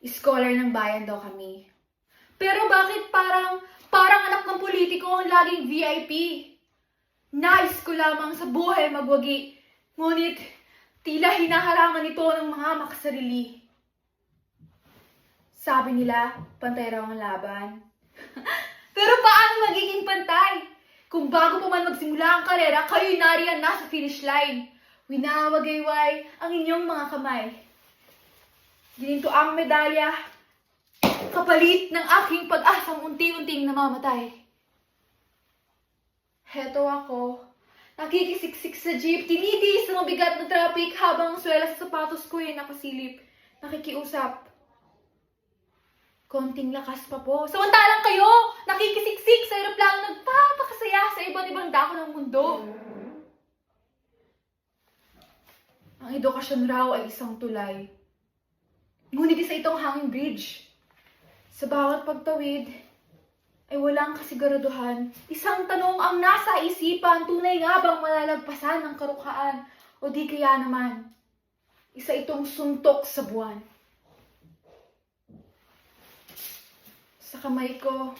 Scholar ng bayan daw kami. Pero bakit parang, parang anak ng politiko ang laging VIP? Nais ko lamang sa buhay magwagi. Ngunit, tila hinaharangan ito ng mga makasarili. Sabi nila, pantay raw ang laban. Pero paano magiging pantay? Kung bago pa man magsimula ang karera, kayo'y nariyan nasa finish line. Winawagayway ang inyong mga kamay. Gininto ang medalya, kapalit ng aking pag-asang unti-unting namamatay. Heto ako, nakikisiksik sa jeep, tinitiis ng mabigat na traffic habang ang swela sa sapatos ko ay nakasilip, nakikiusap. Konting lakas pa po. Samantalang kayo, nakikisiksik sa aeroplano nagpapakasaya sa iba't ibang dako ng mundo. Ang edukasyon raw ay isang tulay. Ngunit isa itong hanging bridge. Sa bawat pagtawid, ay walang kasiguraduhan. Isang tanong ang nasa isipan, tunay nga bang malalagpasan ng karukhaan? O di kaya naman, isa itong suntok sa buwan. Sa kamay ko,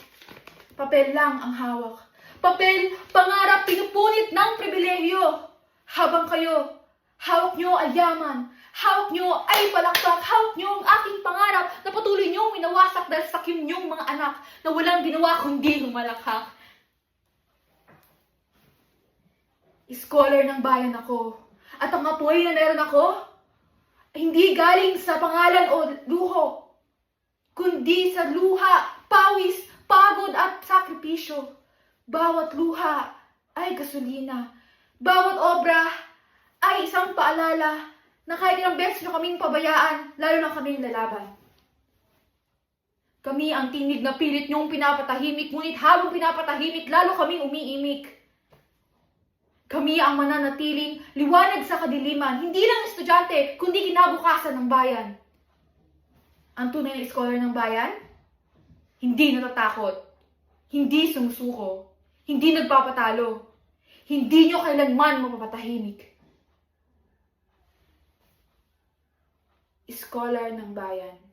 papel lang ang hawak. Papel, pangarap, pinupunit ng pribilehyo. Habang kayo, hawak nyo ay yaman. Hawak nyo ay palakpak. Hawak nyo ang aking pangarap na patuloy nyo winawasak dahil sa nyong mga anak na walang ginawa kundi humalakhak. Scholar ng bayan ako. At ang apoy na meron ako, hindi galing sa pangalan o luho, kundi sa luha, pawis, pagod at sakripisyo. Bawat luha ay gasolina. Bawat obra ay isang paalala na kahit ilang beses nyo kaming pabayaan, lalo na kaming lalaban. Kami ang tinig na pilit nyong pinapatahimik, ngunit habang pinapatahimik, lalo kaming umiimik. Kami ang mananatiling liwanag sa kadiliman, hindi lang estudyante, kundi kinabukasan ng bayan. Ang tunay na scholar ng bayan, hindi natatakot, hindi sumusuko, hindi nagpapatalo, hindi nyo kailanman mapapatahimik. Scholar ng bayan.